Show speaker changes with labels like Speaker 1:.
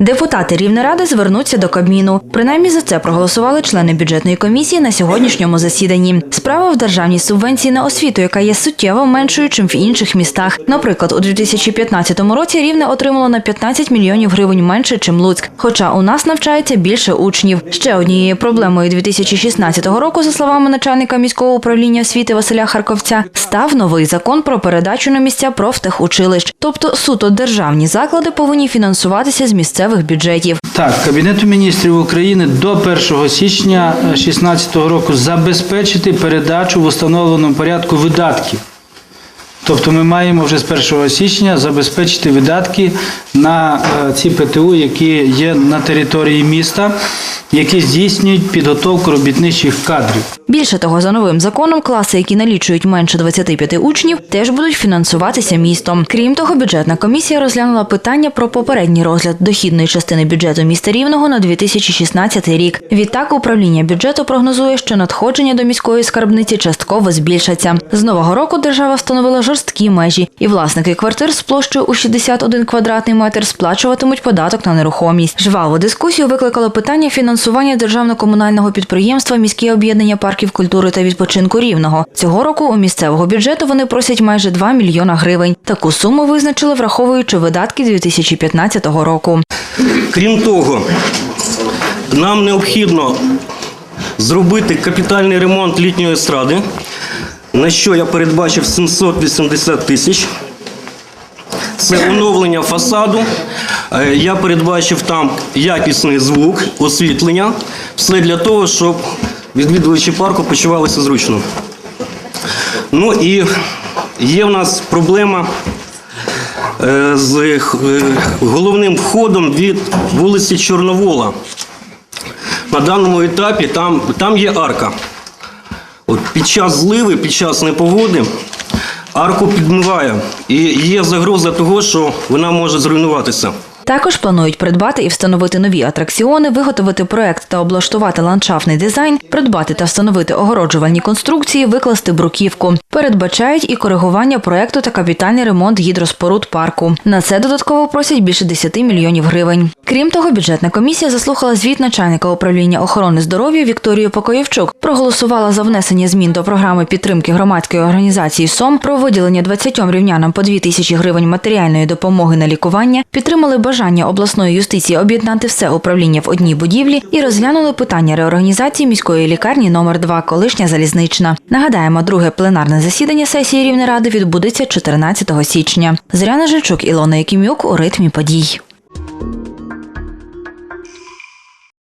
Speaker 1: Депутати Рівнеради звернуться до Кабміну. Принаймні за це проголосували члени бюджетної комісії на сьогоднішньому засіданні. Справа в державній субвенції на освіту, яка є суттєво меншою, чим в інших містах. Наприклад, у 2015 році Рівне отримало на 15 мільйонів гривень менше, чим Луцьк. Хоча у нас навчається більше учнів. Ще однією проблемою 2016 року, за словами начальника міського управління освіти Василя Харковця, став новий закон про передачу на місця профтехучилищ. Тобто суто державні заклади повинні фінансуватися з місцевих бюджетів.
Speaker 2: Так, Кабінету міністрів України до 1 січня 2016 року забезпечити передачу в установленому порядку видатків. Тобто ми маємо вже з 1 січня забезпечити видатки на е, ці ПТУ, які є на території міста, які здійснюють підготовку робітничих кадрів.
Speaker 1: Більше того, за новим законом, класи, які налічують менше 25 учнів, теж будуть фінансуватися містом. Крім того, бюджетна комісія розглянула питання про попередній розгляд дохідної частини бюджету міста Рівного на 2016 рік. Відтак, управління бюджету прогнозує, що надходження до міської скарбниці частково збільшаться. З нового року держава встановила жорсткі межі, і власники квартир з площею у 61 квадратний метр сплачуватимуть податок на нерухомість. Жваву дискусію викликало питання фінансування державно-комунального підприємства міське об'єднання парків культури та відпочинку рівного. Цього року у місцевого бюджету вони просять майже 2 мільйона гривень. Таку суму визначили, враховуючи видатки 2015 року.
Speaker 3: Крім того, нам необхідно зробити капітальний ремонт літньої естради, на що я передбачив 780 тисяч. Це оновлення фасаду. Е, Я передбачив там якісний звук, освітлення. Все для того, щоб відвідувачі парку почувалися зручно. Ну і є в нас проблема е, з е, головним входом від вулиці Чорновола. На даному етапі там, там є арка. От під час зливи, під час непогоди арку підмиває. І є загроза того, що вона може зруйнуватися.
Speaker 1: Також планують придбати і встановити нові атракціони, виготовити проект та облаштувати ландшафтний дизайн, придбати та встановити огороджувальні конструкції, викласти бруківку. Передбачають і коригування проекту та капітальний ремонт гідроспоруд парку. На це додатково просять більше 10 мільйонів гривень. Крім того, бюджетна комісія заслухала звіт начальника управління охорони здоров'я Вікторію Покоєвчук, проголосувала за внесення змін до програми підтримки громадської організації СОМ про виділення 20 рівнянам по 2 тисячі гривень матеріальної допомоги на лікування, підтримали бажання обласної юстиції об'єднати все управління в одній будівлі і розглянули питання реорганізації міської лікарні номер 2 колишня залізнична. Нагадаємо, друге пленарне засідання сесії Рівнеради відбудеться 14 січня. Зоряна Жильчук, Ілона Якимюк у ритмі подій.